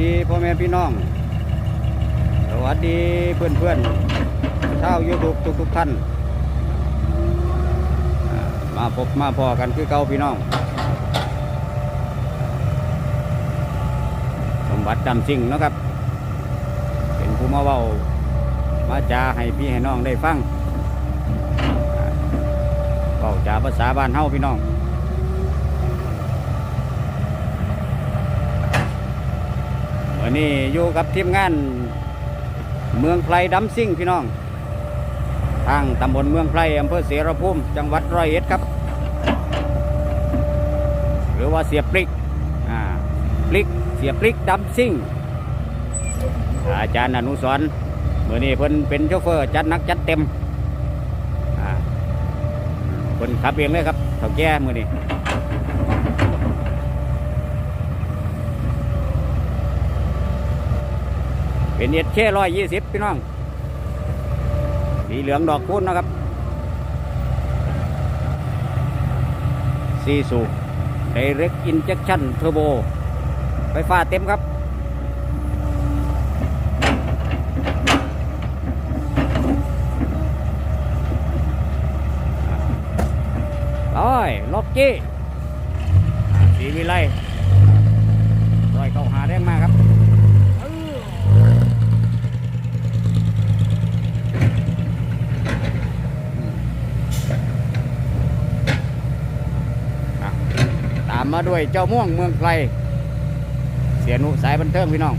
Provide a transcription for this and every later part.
ดีพ่อแม่พี่น้อง สวัสดีเพื่อนเพื่อนๆชาวยูทูบทุกทุกท่าน มาพบมาพอกันคือเก่าพี่น้อง สมบัติดำสิ่งนะครับ เป็นผู้มาเว้ามาจาให้พี่ให้น้องได้ฟังอ่าเว้าจาภาษาบ้านเฮาพี่น้อง วันนี้อยู่กับทีมงาน เมืองไพรดัมซิ่งพี่น้อง ทางตำบลเมืองไพรอำเภอเสรภูมิ จังหวัดร้อยเอ็ดครับ หรือว่าเสียปลิกอ่าปลิกเสียปลิกดัมซิ่ง อาจารย์อนุสรเมื่อนี้เพิ่นเป็นโชเฟอร์จัดนักจัดเต็มอ่าเพิ่นขับเองเลยครับเถ่าแก่เมื่อนี้ เป็นเอ็ดเช่ร้อยยี่สิบพี่น้องสีเหลืองดอกคูณนะครับซีสูบ Direct Injection Turbo ไฟฟ้าเต็มครับ ร้อยล็อกกี้สีวิไลร้อยเก้าหาแรงมากครับ อะตา มาด้วยเจ้าม่วงเมืองไกล เสียหนุสายบันเทิงพี่น้อง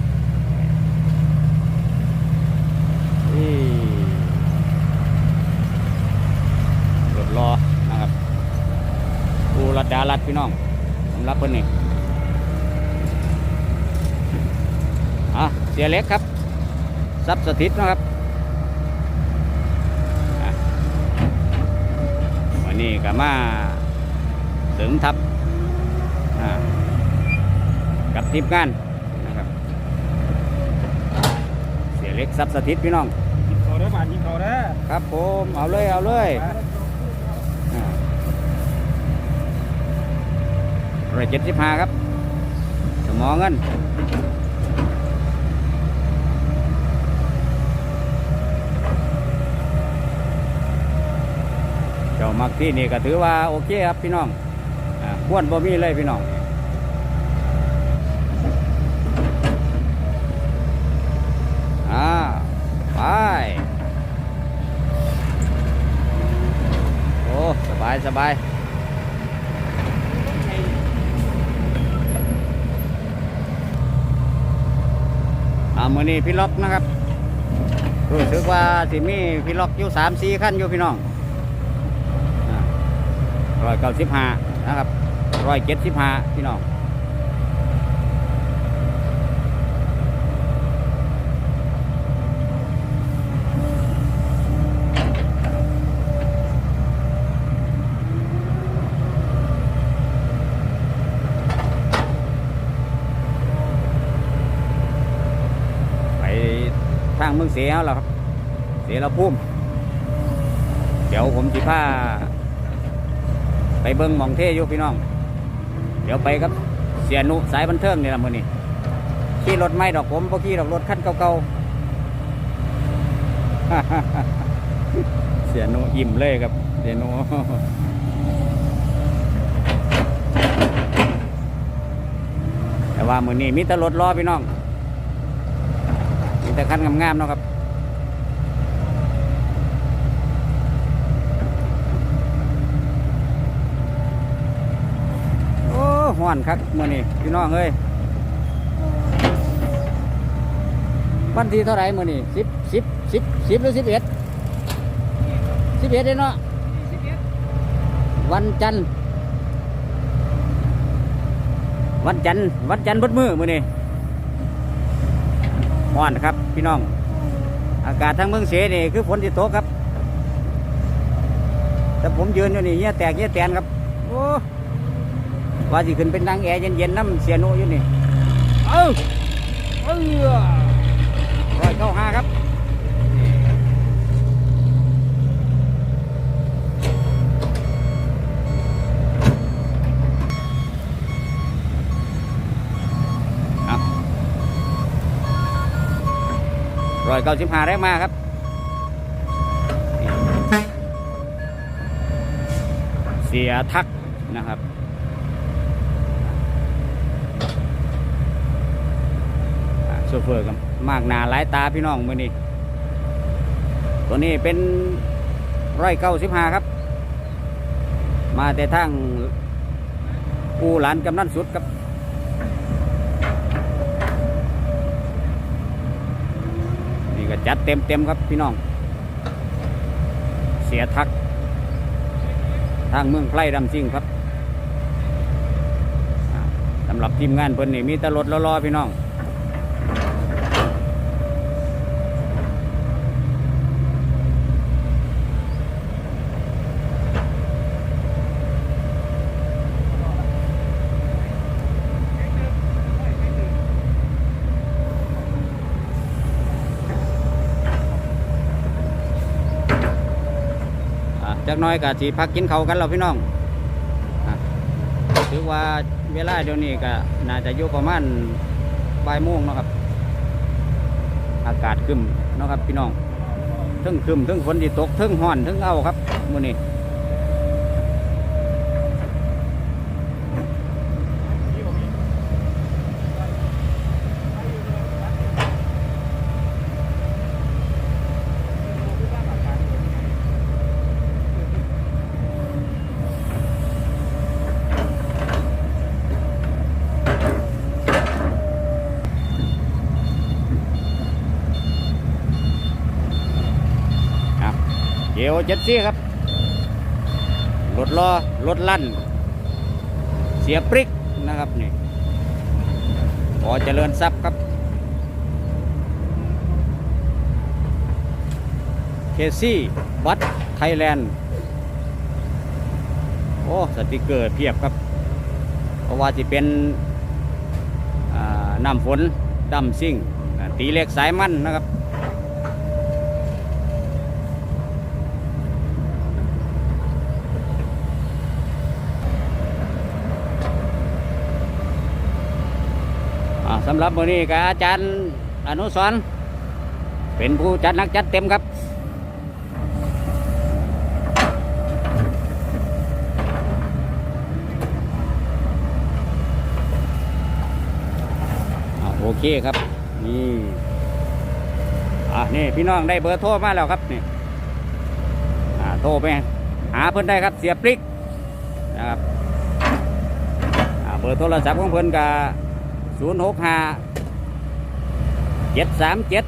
นี่รถรอนะครับอูรัดดารัดพี่น้องสำหรับเพิ่นนี่อะเสียเล็กครับซับสถิตนะครับอะวันนี้ก็มาเสริมทัพ กับทีมงานนะครับ เสียเล็กซับสถิตพี่น้องยิงเขาเด้อบานยิงเขาเด้อครับผมเอาเลยเอาเลยร้อยเจ็ดสิบห้าครับสมองเงินเจ้ามักที่นี่ก็ถือว่าโอเคครับพี่น้องอ่าควรบ่มีเลยพี่น้อง อ่าไป โอ้ สบายสบายอามือนี้พี่ล็อกนะครับรู้สึกว่าสิมีพี่ล็อกอยู่สามสี่ขั้นอยู่พี่น้องร้อยเก้าสิบห้านะครับร้อยเจ็ดสิบห้าพี่น้อง ไปทาง เสียแล้วครับ เสียเราพุ่มเดี๋ยวผมจิพาไปเบิ้งหมองเทยู่พี่น้อง เดี๋ยวไปครับเสียนุสายบันเทิงนี่ละมือนี่ขี่รถไม่ดอกผมเพราะขี่ดอกรถคันเก่าๆเสียนุอิ่มเลยครับ เสียนุแต่ว่ามือนี้มีแต่รถล้อพี่น้องมีแต่คันงามๆเนาะครับ โอนคักมื่อนี้พี่น้องเอ้ยวันที่เท่าไหร่มื่อนี้สิบสิบสิบสิบหรือสิบเอ็ดสิบเอ็ดเนาะวันจันทร์วันจันทร์วันจันทร์บดมือมื่อนี้ฮ้อนครับ พี่น้อง อากาศทั้งเมืองเสนี่คือฝนที่ตกครับ แต่ผมยืนอยู่นี่เงี้ยแตกเงี้ยแตนครับโอ้ ว่าสิขึ้นเป็นนางแอร์เย็นๆน้ำเสียโนอยู่นี่ เอ้าเอ้ยร้อยเก้าห้าครับอร้อยเก้าสิบห้าแรงมาครับนี่เสียทักนะครับ อ่าโซเฟอร์กับมากหนาหลายตาพี่น้องมือนี้ตัวนี้เป็นร้อยเก้าสิบห้าครับ มาแต่ทางอูหลานกำนันสุดครับนี่ก็จัดเต็มเต็มครับพี่น้อง เสียทัก ทางเมืองไพร่ดำซิ่งครับสำหรับทีมงานเพิ่นนี่มีตรถรอๆพี่น้อง จากน้อยก็สีพักกินเขากันเราพี่น้องถือว่าเวลาเดี๋ยวนี้ก็น่าจะอยู่ประมาณบ่ายโมงนะครับ อากาศครึมเนะครับพี่น้องทึ่งครึมทึ่งฝนที่ตกทึ่งห่อนทึ่งเอาครับมื้อนี้ ยวเจ็ดซี่ครับรถล้อรถลั่น เสียปริกนะครับนี่พอเจริญทรัพย์ครับเคซี่วัดไทยแลนด์โอ้สติกเกอร์เพียบครับ เพราะว่าจะเป็นน้ำฝนดำซิ่ง ตีเหล็กสายมันนะครับำหรับมื้อนี้ก็อาจารย์อนุสรเป็นผู้จัดนักจัดเต็มครับอโอเคครับ นี่อะนี่พี่น้องได้เบอร์โทรมาแล้วครับนี่อ่าโทรไปหาเพิ่อนได้ครับเสียปลิกนะครับอ่าเบอร์โทรศัพท์ของเพิ่อนก็ ศูนย์หกห้าเจ็ดสามเจ็ด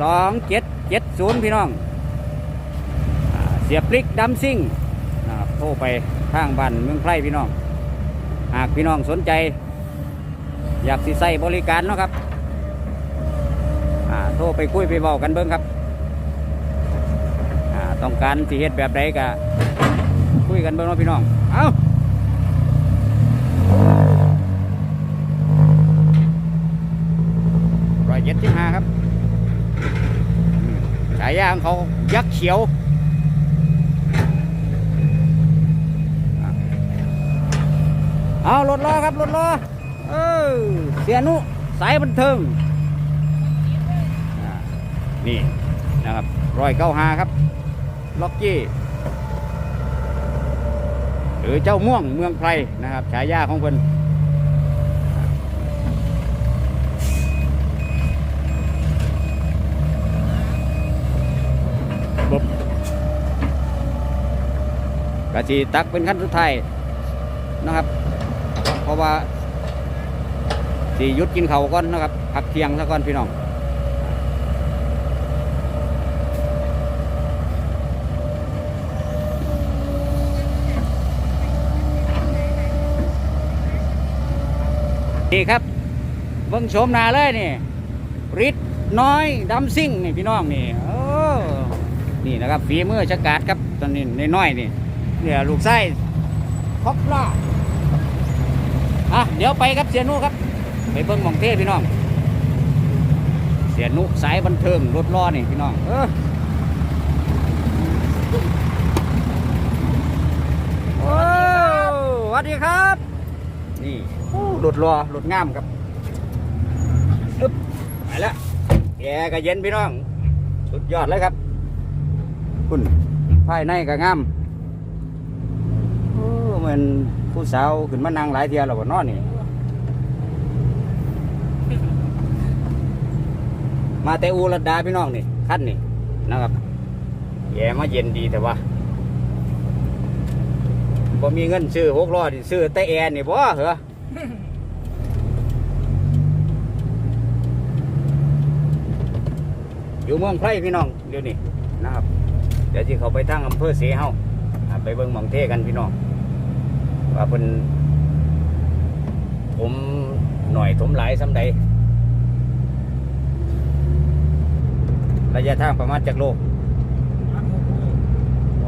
สองเจ็ดเจ็ดศูนย์พี่น้องเสียปลิกดัมซิ่งนะครับโทรไปทางบ้านเมืองไพร่พี่น้อง หากพี่น้องสนใจ อยากสิใส่บริการเนาะครับอ่าโทรไปคุยไปเว้ากันเบิ้งครับต้องการสิเฮ็ดแบบใดก็คุยกันเบิ้งเนาะพี่น้อง เอาร้อยเจ็ดสิบห้าครับอืมฉายางเขายักษ์เขียว เอารถล้อครับรถล้อเออเสียนุสายบันเทิง นี่นะครับรอยเก้าหาครับ ล็อกกี้ หรือเจ้าม่วงเมืองไพรนะครับ ฉายาของเพิ่น กะจีตักเป็นขั้นสุดท้ายนะครับ เพราะว่าสียุดกินเขาก่อนนะครับพักเที่ยงซะก่อนพี่น้องนี่ครับเบิ้งโฉมนาเลยนี่ริดน้อยดำซิ่งนี่พี่น้องนี่โอ้นี่นะครับฝีมือชะกาดครับตอนนี้น้อยๆนี่ เนี่ยลูกไส้คอกล่าอะเดี๋ยวไปครับเสียนุครับ ไปเบิ้งมองเทพี่น้อง เสียนุสายบันเทิงรถล้อนี่พี่น้องเออโอ้สวัสดีครับ นี่โอ้รถล้อรถงามครับอึ๊บไปแล้วแอร์ก็เย็นพี่น้อง สุดยอดเลยครับ คุณภายในก็งาม เหมือนผู้สาวขึ้นมานั่งหลายเทียแล้วบ่นอนนี่ มาแต่อูรัดดาพี่น้องนี่ขั้นนี่นะครับแย่มาเย็นดีแต่ว่าบ่มีเงินซื้อหกล้อนี่ซื้อแต่แอร์นี่บ่เหรออยู่เมืองไพรพี่น้องเดี๋ยวนี้นะครับ เดี๋ยวที่เขาไปทางอำเภอเสเฮาอ่าไปเบิ่งหมองเทกันพี่น้อง ว่าเป็นผมหน่อยถมหลายสำใดระยะทางประมาณจากโล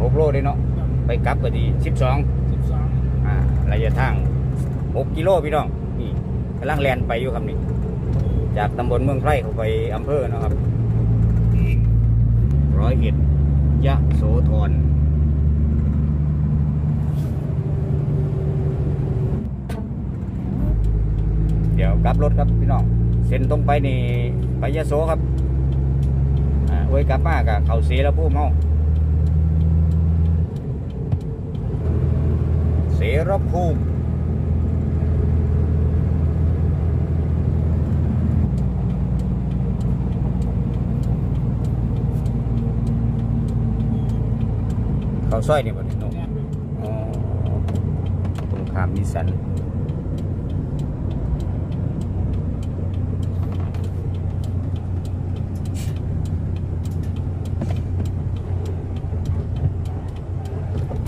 หกโลเลยเนาะไปกลับก็ดีสิบสองอ่าระยะทางหกกิโลพี่น้องนี่กำลังแลนไปอยู่ครับนี่จากตำบลเมืองไพร่เข้าไปอำเภอเนาะครับร้อยเอ็ดยะโสธร เดี๋ยวกลับรถครับพี่น้องเส้นตรงไปนี่ไปยะโสครับอ่าอวยกลับมากับเขาเสียแล้วพูดเมาเสียรภูมิเขาซอยนี่บ่นี่น้องอ๋อตรงขามนิสัน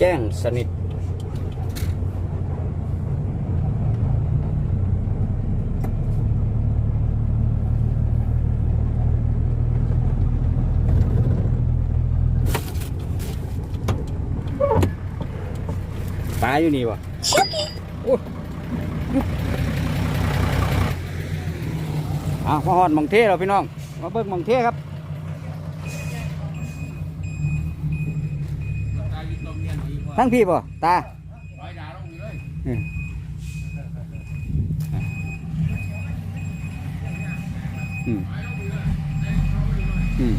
จ้งสนิทปลาอยู่นี่วะอ้ยอะหอดมองเทเราพี่น้อง มาเบิ่งมองเทครับ ทั้งพี่ป่ะตาอืมอืมอืม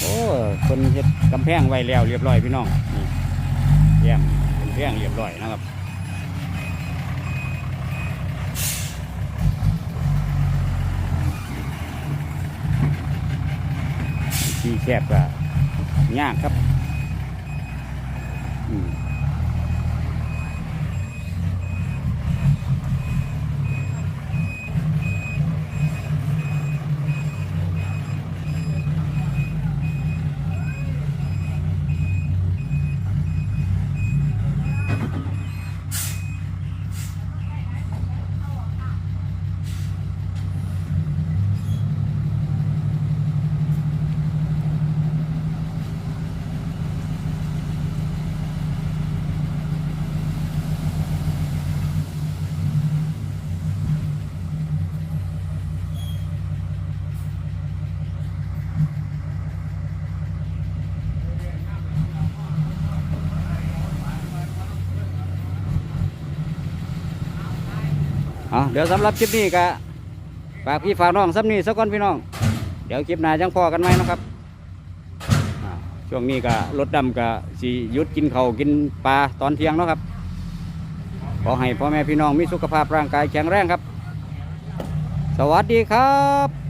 โอ้คนเฮ็ดกำแพงไว้แล้วเรียบร้อยพี่น้องนี่แย้มกำแพงเรียบร้อยนะครับ แคบก็ยากครับ อืม เอาเดี๋ยวสำหรับคลิปนี้ก็ฝากพี่ฝากน้องซ้ำนี้สักก่อนพี่น้อง เดี๋ยวคลิปหน้าจังพอกันไหมนะครับอ่าช่วงนี้ก็รถดำก็สิหยุดกินเขาวกินปลาตอนเที่ยงเนาะครับ ขอให้พ่อแม่พี่น้องมีสุขภาพร่างกายแข็งแรงครับ สวัสดีครับ